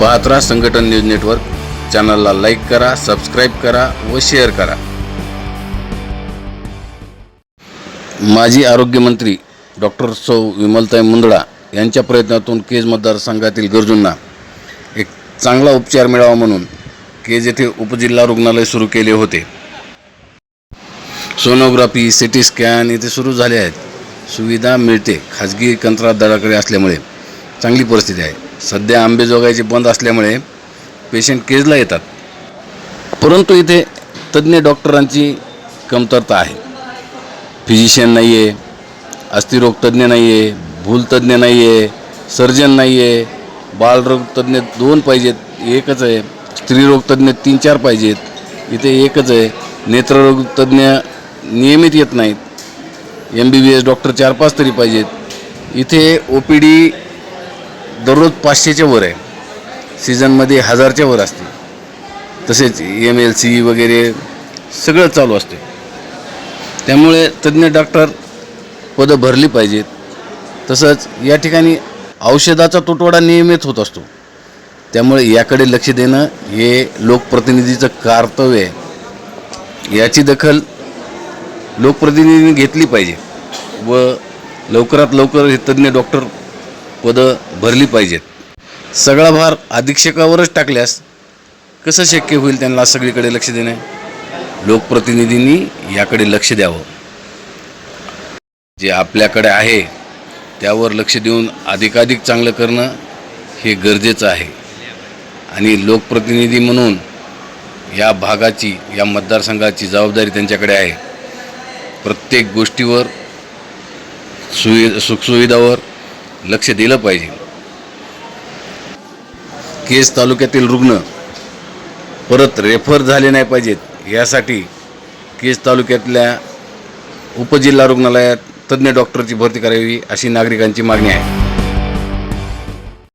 पाहत राहा Sanghatan news network. चॅनलला लाईक करा सबस्क्राईब करा व शेअर करा. माजी आरोग्यमंत्री डॉक्टर सौ विमलताई मुंदडा यांच्या प्रयत्नातून केज मतदारसंघातील गरजूंना एक चांगला उपचार मिळावा म्हणून केज येथे उपजिल्हा रुग्णालय सुरू केले होते. सोनोग्राफी सी टी स्कॅन इथे सुरू झाले आहेत. सुविधा मिळते. खाजगी कंत्राटदाराकडे असल्यामुळे चांगली परिस्थिती आहे. सध्या आंबेजोगाईचे बंद असल्यामुळे पेशंट केजला येतात. परंतु इथे तज्ज्ञ डॉक्टरांची कमतरता आहे. फिजिशियन नाही आहे अस्थिरोग तज्ज्ञ नाही आहे भूलतज्ज्ञ नाही आहे सर्जन नाही आहे बालरोग तज्ज्ञ दोन पाहिजेत एकच आहे स्त्रीरोग तज्ज्ञ तीन चार पाहिजेत इथे एकच आहे नेत्ररोग तज्ज्ञ नियमित येत नाहीत. M B B S doctor चार पाच तरी पाहिजेत. इथे ओ पी डी दररोज पाचशेच्या वर आहे. सीझनमध्ये हजारच्या वर असते. तसेच एम एल सी वगैरे सगळं चालू असते. त्यामुळे तज्ज्ञ डॉक्टर पदं भरली पाहिजेत. तसंच या ठिकाणी औषधाचा तुटवडा नियमित होत असतो. त्यामुळे याकडे लक्ष देणं हे लोकप्रतिनिधीचं कर्तव्य आहे. याची दखल लोकप्रतिनिधींनी घेतली पाहिजे व लवकरात लवकर हे तज्ज्ञ डॉक्टर पदं भरली पाहिजेत. सगळा भार अधीक्षकावरच टाकल्यास कसं शक्य होईल त्यांना सगळीकडे लक्ष देणे? लोकप्रतिनिधींनी याकडे लक्ष द्यावं. जे आपल्याकडे आहे त्यावर लक्ष देऊन अधिकाधिक चांगलं करणं हे गरजेचं आहे. आणि लोकप्रतिनिधी म्हणून या भागाची या मतदारसंघाची जबाबदारी त्यांच्याकडे आहे. प्रत्येक गोष्टीवर सुवि सुखसुविधावर लक्ष दिलं पाहिजे. केस तालुक्यातील रुग्ण परत रेफर झाले नाही पाहिजेत. यासाठी केस तालुक्यातल्या उपजिल्हा रुग्णालयात तज्ज्ञ डॉक्टरची भरती करावी अशी नागरिकांची मागणी आहे.